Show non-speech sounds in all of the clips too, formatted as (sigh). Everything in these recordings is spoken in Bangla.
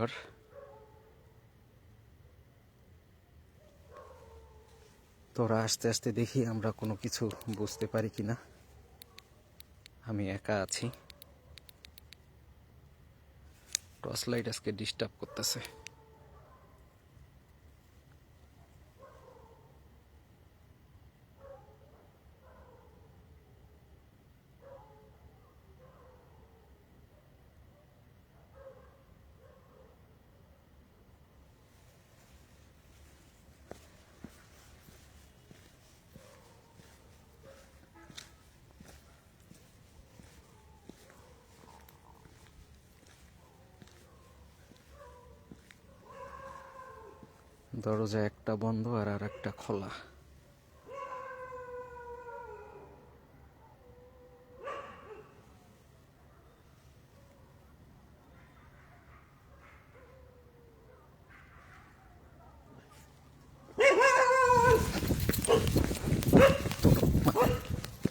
ঘর। তোরা আস্তে আস্তে দেখি আমরা কোনো কিছু বুঝতে পারি কি না। আমি একা আছি। টর্চ লাইট আজকে ডিস্টার্ব করতেছে। দরজা একটা বন্ধ আর আর একটা খোলা।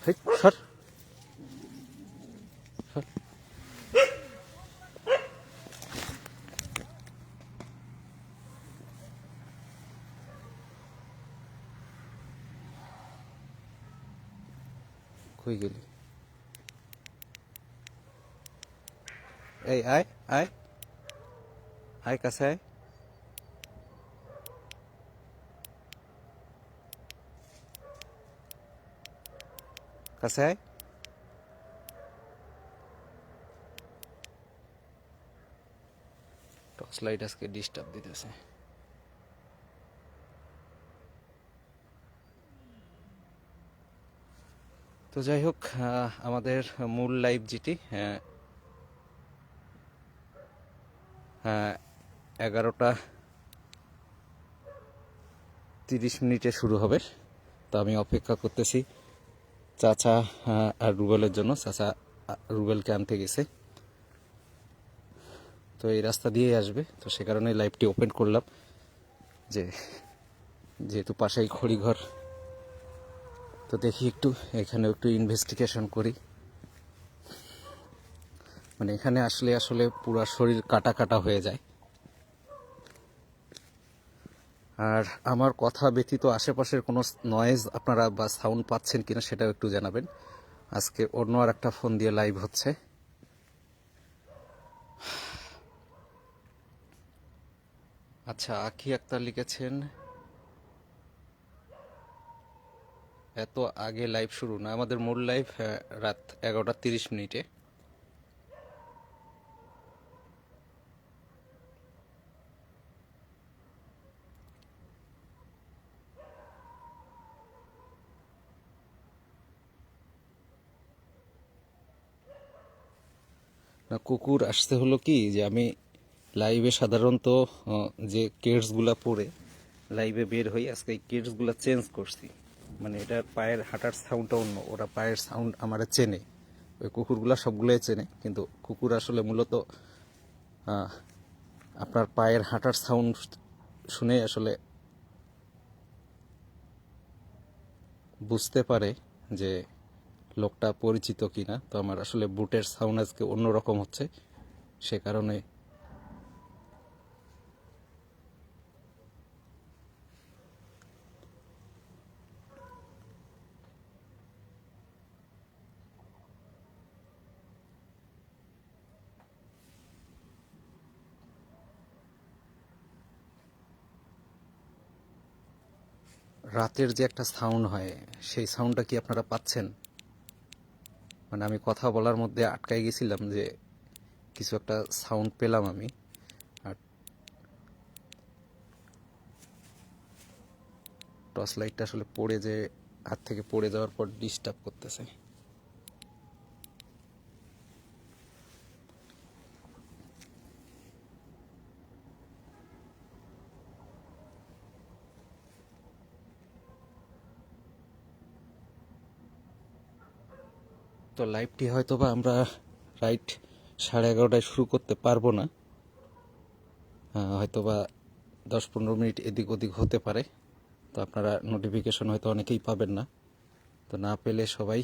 হেই, সর। কই গেলি এই আয় আয় আয় কাছে আয় কাছে আয় টর্চ লাইট আজকে ডিস্টার্ব দিতেছে তো যাই হোক আমাদের মূল লাইভ আহ, এগারোটা তিরিশ মিনিটে শুরু হবে। তো আমি অপেক্ষা করতেছি চাচা আর রুবেলের জন্য। চাচা রুবেলকে আনতে গেছে। তো এই রাস্তা দিয়েই আসবে। তো সে কারণে লাইভটি ওপেন করলাম যে যেহেতু পাশেই খড়িঘর তো দেখি একটু, এখানে একটু ইনভেস্টিগেশন করি। মানে এখানে আসলে আসলে পুরো শরীর কাটা কাটা হয়ে যায়। আর আমার কথা ব্যতীত আশেপাশের কোনো নয়েজ আপনারা বা সাউন্ড পাচ্ছেন কিনা সেটাও একটু জানাবেন। আজকে অন্য আর একটা ফোন দিয়ে লাইভ হচ্ছে। আচ্ছা আখি আক্তার লিখেছেন এত আগে লাইভ শুরু না, আমাদের মূল লাইভ রাত এগারোটা তিরিশ মিনিটে। না, কুকুর আসতে হলো কি, যে আমি লাইভে সাধারণত যে কেটসগুলা পরে লাইভে বের হই, আজকে এই কেটসগুলা চেঞ্জ করছি। মানে এটা পায়ের হাঁটার সাউন্ডটা অন্য, ওরা পায়ের সাউন্ড আমার চেনে। ওই কুকুরগুলো সবগুলোই চেনে, কিন্তু কুকুর আসলে মূলত আপনার পায়ের হাঁটার সাউন্ড শুনে আসলে বুঝতে পারে যে লোকটা পরিচিত কিনা। তো আমার আসলে বুটের সাউন্ড আজকে অন্যরকম হচ্ছে। সে কারণে রাতের যে একটা সাউন্ড হয়, সেই সাউন্ডটা কি আপনারা পাচ্ছেন? মানে আমি কথা বলার মধ্যে আটকাই গেছিলাম যে কিছু একটা সাউন্ড পেলাম আমি। আর টর্চ লাইটটা আসলে পড়ে যে, হাত থেকে পড়ে যাওয়ার পর ডিস্টার্ব করতেছে। তো লাইভটি হয়তো বা আমরা রাইট সাড়ে এগারোটায় শুরু করতে পারব না। হয়তো বা দশ পনেরো মিনিট এদিক ওদিক হতে পারে। তো আপনারা নোটিফিকেশন হয়তো অনেকেই পাবেন না। তো না পেলে সবাই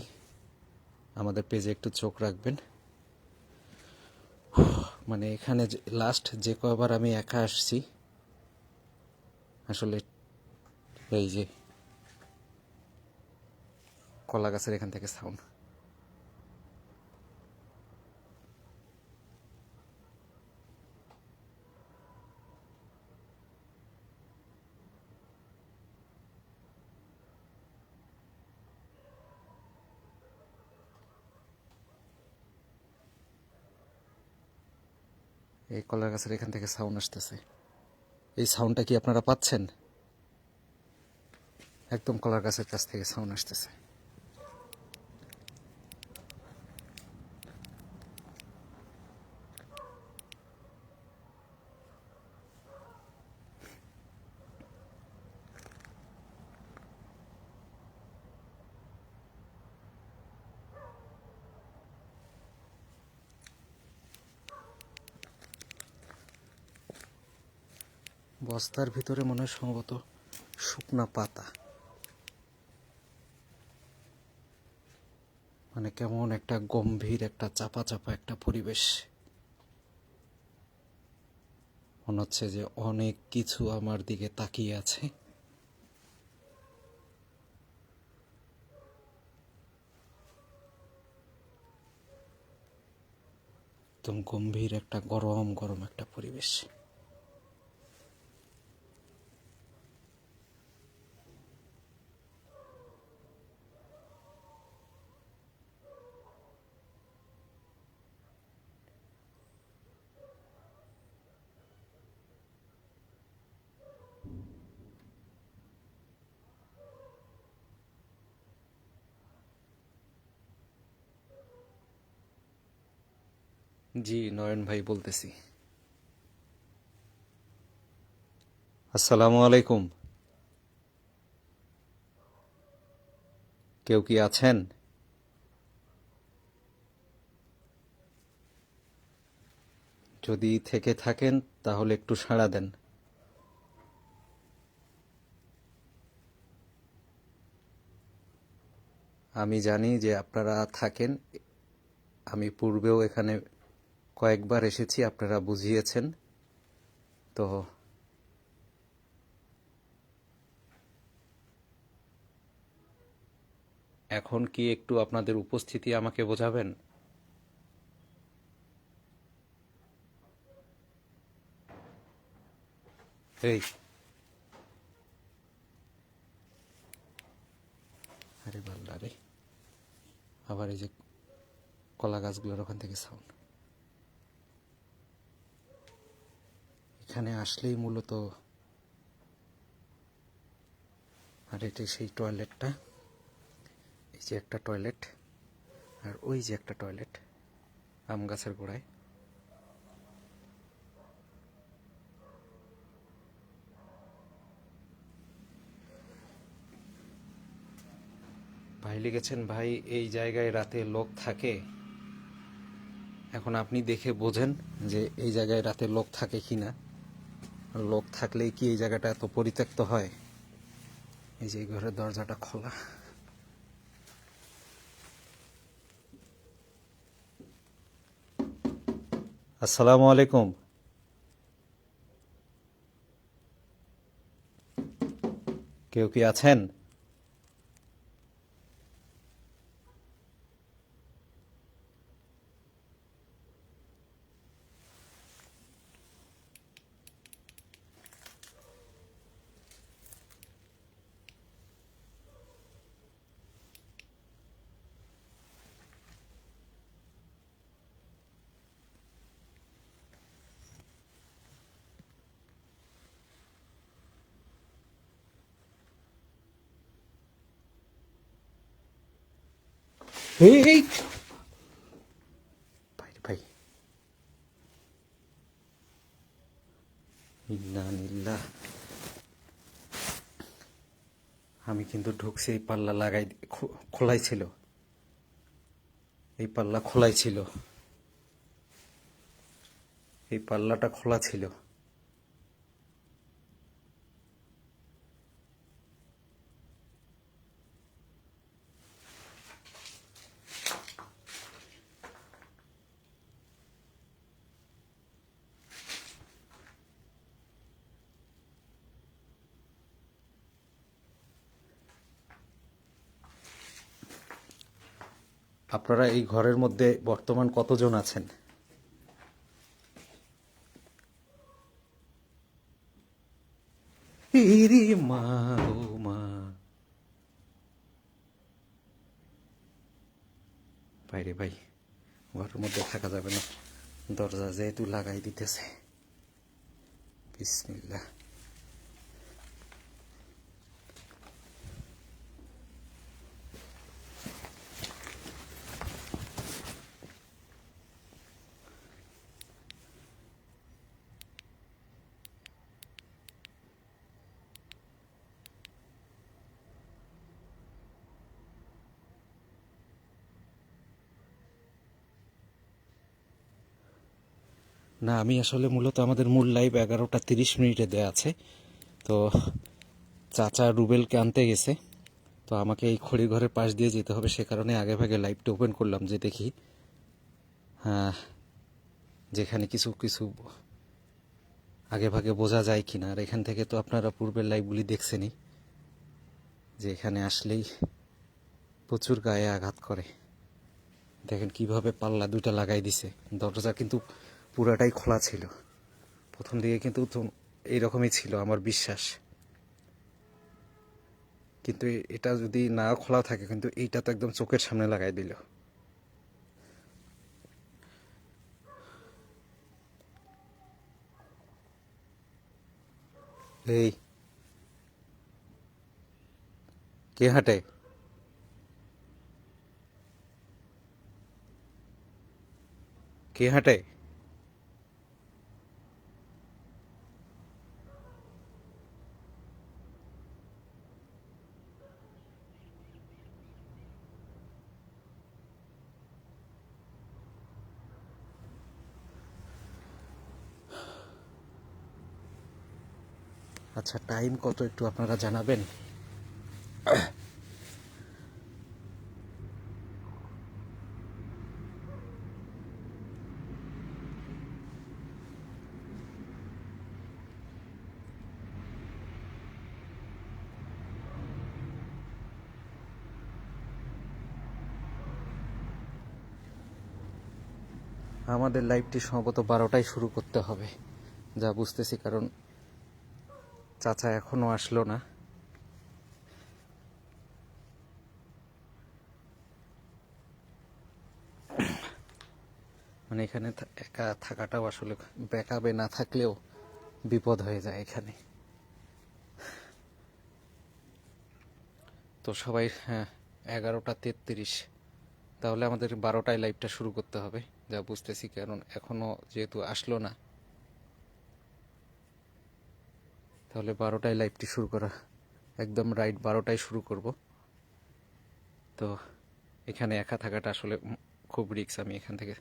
আমাদের পেজে একটু চোখ রাখবেন। (sighs) মানে এখানে লাস্ট যে কয়বার আমি একা আসছি, আসলে এই যে কলা গাছের এখান থেকে সাউন্ড এই কলার গাছের এখান থেকে সাউন্ড আসতেছে। এই সাউন্ডটা কি আপনারা পাচ্ছেন? একদম কলার গাছের কাছ থেকে সাউন্ড আসতেছে। বস্তার ভিতরে মনে হয় সম্ভবত শুকনা পাতা। মানে কেমন একটা গম্ভীর, একটা চাপা চাপা একটা পরিবেশ। মনে হচ্ছে যে অনেক কিছু আমার দিকে তাকিয়ে আছে। একদম গম্ভীর একটা গরম গরম একটা পরিবেশ। জি, নয়ন ভাই বলতেছি। আসসালামু আলাইকুম। কেউ কি আছেন? যদি থেকে থাকেন, তাহলে একটু সাড়া দেন। আমি জানি যে আপনারা থাকেন, আমি পূর্বেও এখানে কয়েকবার এসেছি, আপনারা বুঝিয়েছেন। তো এখন কি একটু আপনাদের উপস্থিতি আমাকে বোঝাবেন? এই। আরে বাল্লা রে আবার এই যে কলা গাছগুলোর ওখান থেকে সাউন্ড এখানে আসলেই মূলত আর এটা সেই টয়লেটটা। এই যে একটা টয়লেট আর ওই যে একটা টয়লেট আম গাছের গোড়ায়। ভাই লিখেছেন, ভাই, এই জায়গায় রাতে লোক থাকে? এখন আপনি দেখে বোঝেন যে এই জায়গায় রাতে লোক থাকে কি না লোক থাকলেই কি এই জায়গাটা এত পরিত্যক্ত হয়? এই যে ঘরের দরজাটা খোলা। আসসালামু আলাইকুম। কেউ কি আছেন? ভাই ভাই ইন্না আমি কিন্তু ঢুকছি এই পাল্লা লাগাই খোলাই ছিল। এই পাল্লা খোলাই ছিল। এই পাল্লাটা খোলা ছিল। আপনারা এই ঘরের মধ্যে বর্তমান কতজন আছেন? মা মা। বাইরে ভাই, ঘরের মধ্যে থাকা যাবে না। দরজা যেহেতু লাগাই দিতেছে। বিসমিল্লাহ। না, আমি আসলে মূলত আমাদের মূল লাইভ এগারোটা তিরিশ মিনিটে দেয়া আছে। তো চাচা রুবেলকে আনতে গেছে। তো আমাকে এই খড়ি ঘরের পাশ দিয়ে যেতে হবে, সে কারণে আগে ভাগে লাইভটা ওপেন করলাম যে দেখি হ্যাঁ যেখানে কিছু কিছু আগে ভাগে বোঝা যায় কি না আর এখান থেকে তো আপনারা পূর্বের লাইভগুলি দেখছেনই, যে এখানে আসলেই প্রচুর গায়ে আঘাত করে। দেখেন কীভাবে পাল্লা দুইটা লাগাই দিছে। দরজা কিন্তু পুরাটাই খোলা ছিল। প্রথম দিকে কিন্তু এইরকমই ছিল আমার বিশ্বাস। কিন্তু এটা যদি না খোলা থাকে, কিন্তু এইটা তো একদম চোখের সামনে লাগাই দিল। এই। কে হাঁটে? কে হাঁটে আচ্ছা টাইম কত একটু আপনারা জানাবেন? আমাদের লাইভটি সম্ভবত বারোটায় শুরু করতে হবে, যা বুঝতেছি কারণ চাচা এখনও আসলো না। মানে এখানে একা থাকাটাও আসলে ব্যাকআপে না থাকলেও বিপদ হয়ে যায় এখানে। তো সবাই হ্যাঁ এগারোটা তেত্রিশ। তাহলে আমাদের বারোটায় লাইভটা শুরু করতে হবে। যা বুঝতেছি কারণ এখনও যেহেতু আসলো না তাহলে বারোটায় লাইভটি শুরু করা। একদম রাইট বারোটায় শুরু করব। তো এখানে একা থাকাটা আসলে খুব রিক্স আমি এখান থেকে।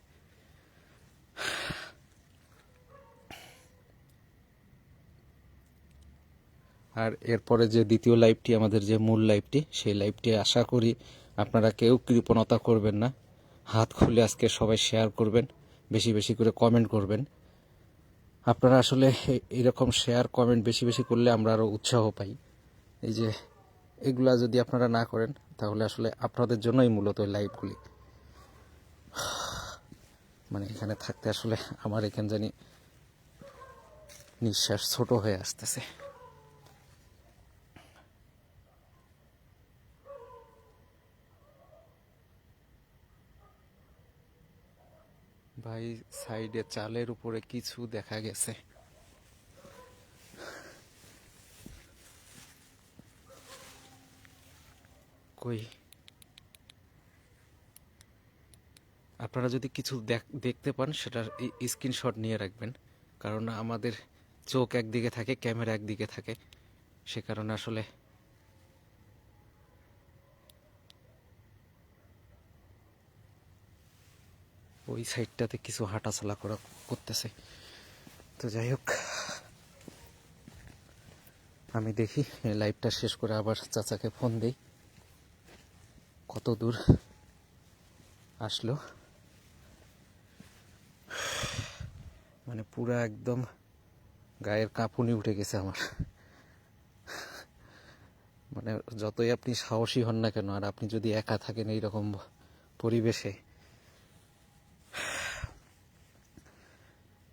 আর এরপরে যে দ্বিতীয় লাইভটি আমাদের যে মূল লাইভটি সেই লাইভটি আশা করি আপনারা কেউ কৃপণতা করবেন না। হাত খুলে আজকে সবাই শেয়ার করবেন, বেশি বেশি করে কমেন্ট করবেন। আপনারা আসলে এরকম শেয়ার কমেন্ট বেশি বেশি করলে আমরা আরও উৎসাহ পাই। এই যে, এগুলা যদি আপনারা না করেন, তাহলে আসলে আপনাদের জন্যই মূলত লাইভগুলি মানে এখানে থাকতে আসলে আমার এখানে জানি নিঃশ্বাস ছোট হয়ে আসতেছে। ভাই সাইডে চালের উপরে কিছু দেখা গেছে। কই? আপনারা যদি কিছু দেখ- দেখতে পান, সেটার স্ক্রিনশট নিয়ে রাখবেন। কারণ আমাদের চোখ একদিকে থাকে, ক্যামেরা একদিকে থাকে। সে কারণে আসলে ওই সাইডটাতে কিছু হাঁটাচলা করা করতেছে। তো যাই হোক, আমি দেখি, লাইভটা শেষ করে আবার চাচাকে ফোন দেই। কত দূর আসলো। মানে পুরা একদম গায়ের কাঁপুনি উঠে গেছে আমার। মানে যতই আপনি সাহসী হন না কেন, আর আপনি যদি একা থাকেন এইরকম পরিবেশে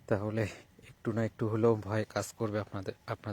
তাহলে একটু না একটু হলেও ভয় কাজ করবে আপনাদের আপনাদের